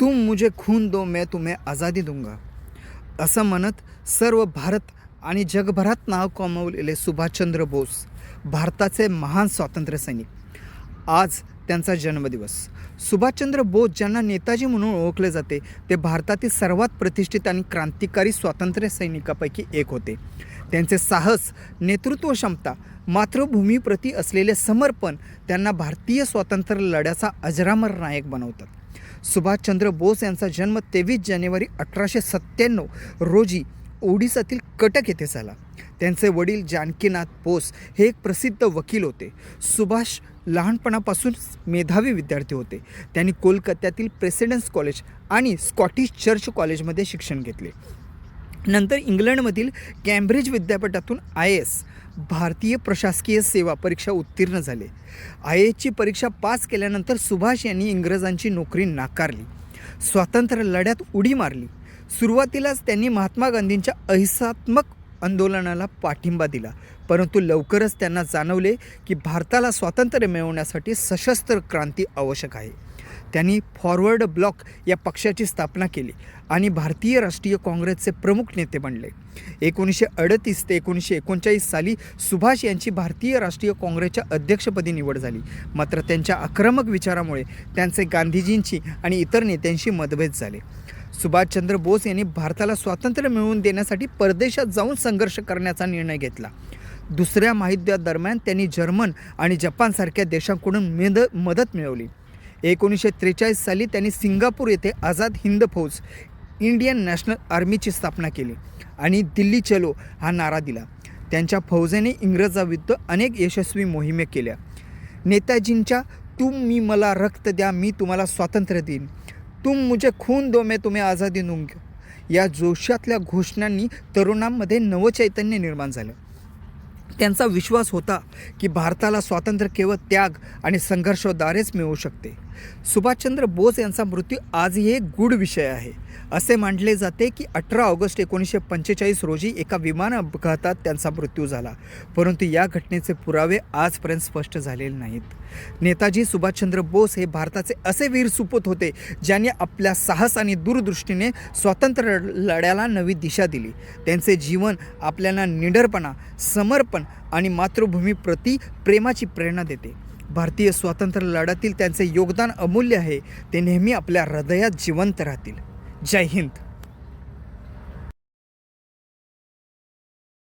तुम मुझे खून दो मैं तुम्हें आझादी दूंगा। असं म्हणत सर्व भारत आणि जगभरात नाव कमावलेले सुभाषचंद्र बोस भारताचे महान स्वातंत्र्य सैनिक. आज त्यांचा जन्मदिवस. सुभाषचंद्र बोस ज्यांना नेताजी म्हणून ओळखले जाते ते भारतातील सर्वात प्रतिष्ठित आणि क्रांतिकारी स्वातंत्र्य सैनिकापैकी एक होते. त्यांचे साहस नेतृत्व क्षमता मातृभूमीप्रती असलेले समर्पण त्यांना भारतीय स्वातंत्र्य लढ्याचा अजरामर नायक बनवतात. सुभाषचंद्र बोस यांचा जन्म तेवीस जानेवारी अठराशे सत्त्याण्णव रोजी ओडिसातील कटक येथे झाला. त्यांचे वडील जानकीनाथ बोस हे एक प्रसिद्ध वकील होते. सुभाष लहानपणापासून मेधावी विद्यार्थी होते. त्यांनी कोलकात्यातील प्रेसिडेन्स कॉलेज आणि स्कॉटिश चर्च कॉलेजमध्ये शिक्षण घेतले. नंतर इंग्लंडमधील कॅम्ब्रिज विद्यापीठातून आय एस भारतीय प्रशासकीय सेवा परीक्षा उत्तीर्ण झाले. आय एसची परीक्षा पास केल्यानंतर सुभाष यांनी इंग्रजांची नोकरी नाकारली. स्वातंत्र्य लढ्यात उडी मारली. सुरुवातीलाच त्यांनी महात्मा गांधींच्या अहिंसात्मक आंदोलनाला पाठिंबा दिला. परंतु लवकरच त्यांना जाणवले की भारताला स्वातंत्र्य मिळवण्यासाठी सशस्त्र क्रांती आवश्यक आहे. त्यांनी फॉरवर्ड ब्लॉक या पक्षाची स्थापना केली आणि भारतीय राष्ट्रीय काँग्रेसचे प्रमुख नेते बनले. एकोणीसशे अडतीस ते एकोणीसशे एकोणचाळीस साली सुभाष यांची भारतीय राष्ट्रीय काँग्रेसच्या अध्यक्षपदी निवड झाली. मात्र त्यांच्या आक्रमक विचारामुळे त्यांचे गांधीजींची आणि इतर नेत्यांशी मतभेद झाले. सुभाषचंद्र बोस यांनी भारताला स्वातंत्र्य मिळवून देण्यासाठी परदेशात जाऊन संघर्ष करण्याचा निर्णय घेतला. दुसऱ्या महायुद्धादरम्यान त्यांनी जर्मन आणि जपानसारख्या देशांकडून मेद मदत मिळवली. एकोणीसशे त्रेचाळीस साली त्यांनी सिंगापूर येथे आझाद हिंद फौज इंडियन नॅशनल आर्मीची स्थापना केली आणि दिल्ली चलो हा नारा दिला. त्यांच्या फौजेने इंग्रजाविरुद्ध अनेक यशस्वी मोहिमे केल्या. नेताजींच्या तुम मी मला रक्त द्या मी तुम्हाला स्वातंत्र्य देईन. तुम मुझे खून दो मे तुम्ही आझादी दूंगा. या जोशातल्या घोषणांनी तरुणांमध्ये नवचैतन्य निर्माण झालं. त्यांचा विश्वास होता की भारताला स्वातंत्र्य केवळ त्याग आणि संघर्षाद्वारेच मिळू शकते. सुभाषचंद्र बोस यांचा मृत्यू आजही एक गूढ विषय आहे. असे मानले जाते की अठरा ऑगस्ट एकोणीसशे पंचेचाळीस रोजी एका विमान अपघातात त्यांचा मृत्यू झाला. परंतु या घटनेचे पुरावे आजपर्यंत स्पष्ट झालेले नाहीत. नेताजी सुभाषचंद्र बोस हे भारताचे असे वीर सुपूत होते ज्यांनी आपल्या साहस आणि दूरदृष्टीने स्वातंत्र्य लढ्याला नवी दिशा दिली. त्यांचे जीवन आपल्याला निडरपणा समर्पण आणि मातृभूमीप्रती प्रेमाची प्रेरणा देते. भारतीय स्वातंत्र्य लढ्यातील त्यांचे योगदान अमूल्य आहे. ते नेहमी आपल्या हृदयात जिवंत राहतील. जय हिंद.